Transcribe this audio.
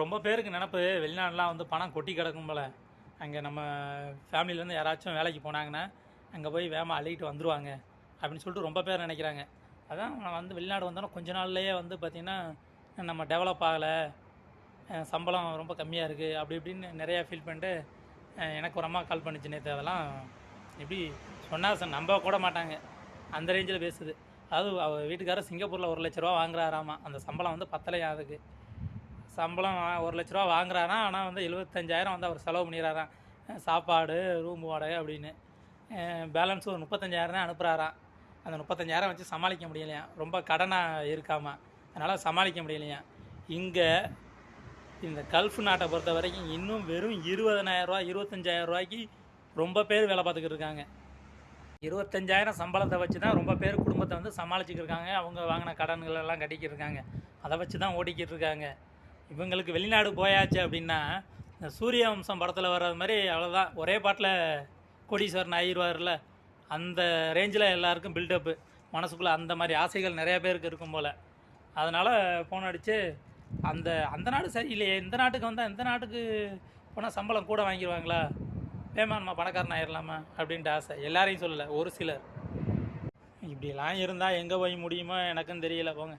ரொம்ப பேருக்கு நினப்பு வெளிநாடுலாம் வந்து பணம் கொட்டி கிடக்கும் போல். அங்கே நம்ம ஃபேமிலியிலேருந்து யாராச்சும் வேலைக்கு போனாங்கன்னா அங்கே போய் வேகமாக அழுகிட்டு வந்துருவாங்க அப்படின்னு சொல்லிட்டு ரொம்ப பேர் நினைக்கிறாங்க. அதான் நான் வந்து வெளிநாடு வந்தோன்னா கொஞ்ச நாள்லேயே வந்து பார்த்திங்கன்னா நம்ம டெவலப் ஆகலை சம்பளம் ரொம்ப கம்மியாக இருக்குது அப்படி இப்படின்னு நிறையா ஃபீல் பண்ணிட்டு எனக்கு ஒரு அம்மா கால் பண்ணிச்சு நேற்று அதெல்லாம் எப்படி சொன்னால் சார் நம்ப கூட மாட்டாங்க. அந்த ரேஞ்சில் பேசுது. அதாவது அவள் வீட்டுக்காரர் சிங்கப்பூரில் ஒரு லட்ச ரூபா வாங்குறாராமா. அந்த சம்பளம் வந்து பத்தலையா அதுக்கு. சம்பளம் ஒரு லட்ச ரூபா வாங்குறானா ஆனால் வந்து எழுபத்தஞ்சாயிரம் வந்து அவர் செலவு பண்ணிடுறாராம் சாப்பாடு ரூம் வாடகை அப்படின்னு. பேலன்ஸ் ஒரு முப்பத்தஞ்சாயிரம் தான் அனுப்புகிறாராம் அந்த முப்பத்தஞ்சாயிரம் வச்சு சமாளிக்க முடியலையா? ரொம்ப கடனாக இருக்காமா? அதனால் சமாளிக்க முடியலையா? இங்கே இந்த கல்ஃப் நாட்டை பொறுத்த வரைக்கும் இன்னும் வெறும் இருபதனாயிரரூவா இருபத்தஞ்சாயிரம் ரூபாய்க்கு ரொம்ப பேர் வேலை பார்த்துக்கிட்டு இருக்காங்க. இருபத்தஞ்சாயிரம் சம்பளத்தை வச்சு தான் ரொம்ப பேர் குடும்பத்தை வந்து சமாளிச்சிக்கிருக்காங்க அவங்க வாங்கின கடன்கள் எல்லாம் கட்டிக்கிட்டு இருக்காங்க. அதை வச்சு தான் ஓடிக்கிட்டு இருக்காங்க. இவங்களுக்கு வெளிநாடு போயாச்சு அப்படின்னா இந்த சூரிய வம்சம் படத்தில் வர்றது மாதிரி அவ்வளோதான் ஒரே பாட்டில் கோடீஸ்வரன் ஆயிடுவார்ல அந்த ரேஞ்சில் எல்லாருக்கும் பில்டப்பு மனசுக்குள்ளே அந்த மாதிரி ஆசைகள் நிறையா பேருக்கு இருக்கும் போல். அதனால் ஃபோன் அடித்து அந்த அந்த நாடு சரியில்லையே இந்த நாட்டுக்கு வந்தால் இந்த நாட்டுக்கு போனால் சம்பளம் கூட வாங்கிடுவாங்களா வேமானமா பணக்காரன் ஆயிடலாமா அப்படின்ட்டு ஆசை. எல்லாரையும் சொல்லலை ஒரு சிலர். இப்படிலாம் இருந்தால் எங்கே போய் முடியுமோ எனக்கும் தெரியல போங்க.